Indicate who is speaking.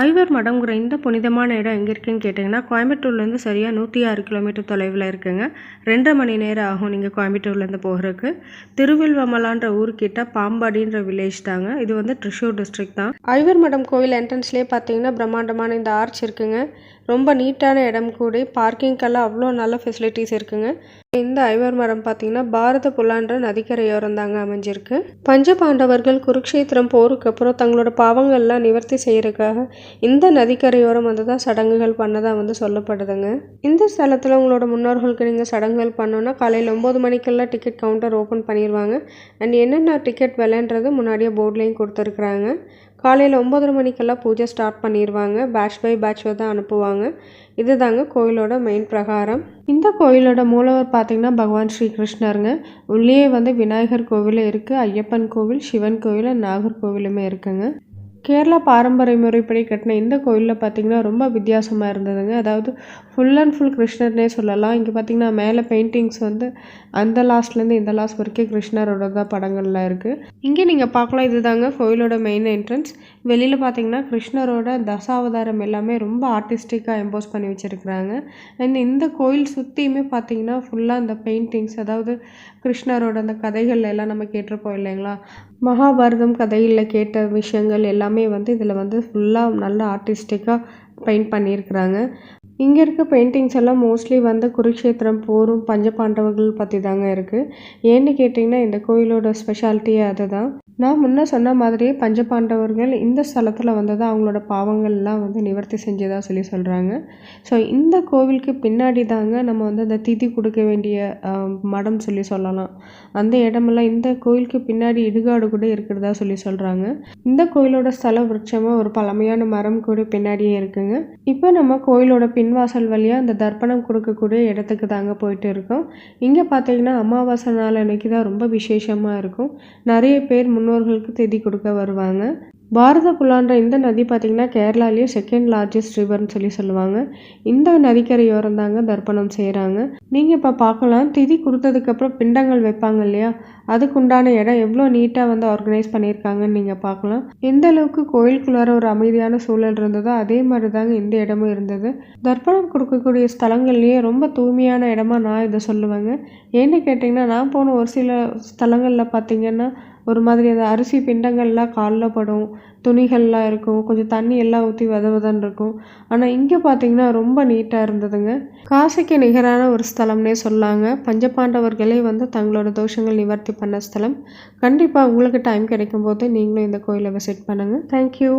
Speaker 1: ஐவர் மடம்ங்கிற இந்த புனிதமான இடம் எங்கே இருக்குன்னு கேட்டிங்கன்னா கோயம்புத்தூர்லேருந்து சரியாக நூற்றி ஆறு கிலோமீட்டர் தொலைவில் இருக்குங்க. ரெண்டரை மணி நேரம் ஆகும் நீங்கள் கோயம்புத்தூர்லேருந்து போகிறதுக்கு திருவில்வமலான்ற ஊர்கிட்ட பாம்பாடின்ற வில்லேஜ் தாங்க. இது வந்து த்ரிஷூர் டிஸ்ட்ரிக்ட் தான். ஐவர் மடம் கோவில் என்ட்ரன்ஸ்லேயே பார்த்தீங்கன்னா பிரம்மாண்டமான இந்த ஆர்ச் இருக்குங்க. ரொம்ப நீட்டான இடம் கூட பார்க்கிங்கெல்லாம் அவ்வளோ நல்ல ஃபெசிலிட்டிஸ் இருக்குங்க. இந்த ஐவர் மரம் பார்த்தீங்கன்னா பாரத புலான்ற நதிக்கரையோரம் தாங்க அமைஞ்சிருக்கு. பஞ்ச பாண்டவர்கள் குருக்ஷேத்திரம் போருக்கு அப்புறம் தங்களோட பாவங்கள்லாம் நிவர்த்தி செய்யறதுக்காக இந்த நதிக்கரையோரம் வந்து தான் சடங்குகள் பண்ணதாக வந்து சொல்லப்படுதுங்க. இந்த ஸ்தலத்தில் உங்களோட முன்னோர்களுக்கு நீங்கள் சடங்குகள் பண்ணோன்னா காலையில் ஒம்பது மணிக்கெல்லாம் டிக்கெட் கவுண்டர் ஓப்பன் பண்ணிடுவாங்க அண்ட் என்னென்ன டிக்கெட் விலைன்றது முன்னாடியே போர்ட்லேயும் கொடுத்துருக்குறாங்க. காலையில் ஒம்பதரை மணிக்கெல்லாம் பூஜை ஸ்டார்ட் பண்ணிடுவாங்க பேட்ச் பை பேட்ச் தான் அனுப்புவாங்க. இது தாங்க கோயிலோட மெயின் பிரகாரம். இந்த கோயிலோட மூலவர் பார்த்திங்கன்னா பகவான் ஸ்ரீகிருஷ்ணருங்க. உள்ளே வந்து விநாயகர் கோவில் இருக்குது ஐயப்பன் கோவில் சிவன் கோவில் நாகர் கோவிலுமே இருக்குங்க. கேரளா பாரம்பரிய முறைப்படி கட்டின இந்த கோயிலில் பார்த்திங்கன்னா ரொம்ப வித்தியாசமாக இருந்ததுங்க. அதாவது ஃபுல் அண்ட் ஃபுல் கிருஷ்ணர்னே சொல்லலாம். இங்கே பார்த்திங்கன்னா மேலே பெயிண்டிங்ஸ் வந்து அந்த லாஸ்ட்லேருந்து இந்த லாஸ்ட் வரைக்கும் கிருஷ்ணரோட தான் படங்கள்லாம் இருக்குது இங்கே நீங்கள் பார்க்கலாம் இதுதாங்க கோயிலோட மெயின் என்ட்ரன்ஸ் வெளியில் பார்த்தீங்கன்னா கிருஷ்ணரோட தசாவதாரம் எல்லாமே ரொம்ப ஆர்டிஸ்டிக்காக எம்போஸ் பண்ணி வச்சுருக்குறாங்க. அண்ட் இந்த கோயில் சுற்றியுமே பார்த்தீங்கன்னா ஃபுல்லாக அந்த பெயிண்டிங்ஸ் அதாவது கிருஷ்ணரோட அந்த கதைகள் எல்லாம் நம்ம கேட்டிருப்போம் இல்லைங்களா? மகாபாரதம் கதையில் கேட்ட விஷயங்கள் எல்லாமே வந்து இதில் வந்து ஃபுல்லாக நல்ல ஆர்டிஸ்டிக்காக பெயிண்ட் பண்ணியிருக்கிறாங்க. இங்கே இருக்க பெயிண்டிங்ஸ் எல்லாம் மோஸ்ட்லி வந்து குருக்ஷேத்திரம் போரும் பஞ்சபாண்டவர்கள் பற்றி தாங்க இருக்குது ஏன்னு கேட்டிங்கன்னா இந்த கோயிலோட ஸ்பெஷாலிட்டியே அதுதான். நான் முன்ன சொன்ன மாதிரியே பஞ்சபாண்டவர்கள் இந்த ஸ்தலத்தில் வந்து தான் அவங்களோட பாவங்கள்லாம் வந்து நிவர்த்தி செஞ்சதாக சொல்லி சொல்கிறாங்க ஸோ இந்த கோவிலுக்கு பின்னாடி தாங்க நம்ம வந்து அந்த திதி கொடுக்க வேண்டிய மடம் சொல்லி சொல்லலாம். அந்த இடமெல்லாம் இந்த கோயிலுக்கு பின்னாடி இடுகாடு கூட இருக்கிறதா சொல்லி சொல்கிறாங்க இந்த கோயிலோட ஸ்தல விருட்சமாக ஒரு பழமையான மரம் கூட பின்னாடியே இருக்குங்க. இப்போ நம்ம கோயிலோட பின்வாசல் வழியாக அந்த தர்ப்பணம் கொடுக்கக்கூடிய இடத்துக்கு தாங்க போயிட்டு இருக்கோம். இங்கே பார்த்தீங்கன்னா அமாவாசை நாள் அன்னைக்கு தான் ரொம்ப விசேஷமாக இருக்கும். நிறைய பேர் முன்னோர்களுக்கு திதி கொடுக்க வருவாங்க. பாரத புலான்ற இந்த நதி பார்த்திங்கன்னா கேரளாலேயே செகண்ட் லார்ஜஸ்ட் ரிவர்னு சொல்லி சொல்லுவாங்க. இந்த நதிக்கரையோரம் தாங்க தர்ப்பணம் செய்கிறாங்க நீங்கள் இப்போ பார்க்கலாம் திதி கொடுத்ததுக்கப்புறம் பிண்டங்கள் வைப்பாங்க இல்லையா? அதுக்கு உண்டான இடம் எவ்வளோ நீட்டாக வந்து ஆர்கனைஸ் பண்ணியிருக்காங்கன்னு நீங்கள் பார்க்கலாம் எந்த அளவுக்கு கோயிலுக்குள்ளார ஒரு அமைதியான சூழல் இருந்ததோ அதே மாதிரி தாங்க இந்த இடமும் இருந்தது. தர்ப்பணம் கொடுக்கக்கூடிய ஸ்தலங்கள்லேயே ரொம்ப தூய்மையான இடமா நான் இதை சொல்லுவேங்க. ஏன்னு கேட்டிங்கன்னா நான் போன ஒரு சில ஸ்தலங்களில் பார்த்திங்கன்னா ஒரு மாதிரி அந்த அரிசி பிண்டங்கள்லாம் காலில் படும் துணிகள்லாம் இருக்கும் கொஞ்சம் தண்ணி எல்லாம் ஊற்றி வத வதன்னு இருக்கும். ஆனால் இங்கே பார்த்தீங்கன்னா ரொம்ப நீட்டாக இருந்ததுங்க. காசிக்கு நிகரான ஒரு ஸ்தலம்னே சொல்லாங்க. பஞ்சபாண்டவர்களே வந்து தங்களோட தோஷங்கள் நிவர்த்தி பண்ண ஸ்தலம். கண்டிப்பாக உங்களுக்கு டைம் கிடைக்கும் போது நீங்களும் இந்த கோயிலை விசிட் பண்ணுங்கள் தேங்க்யூ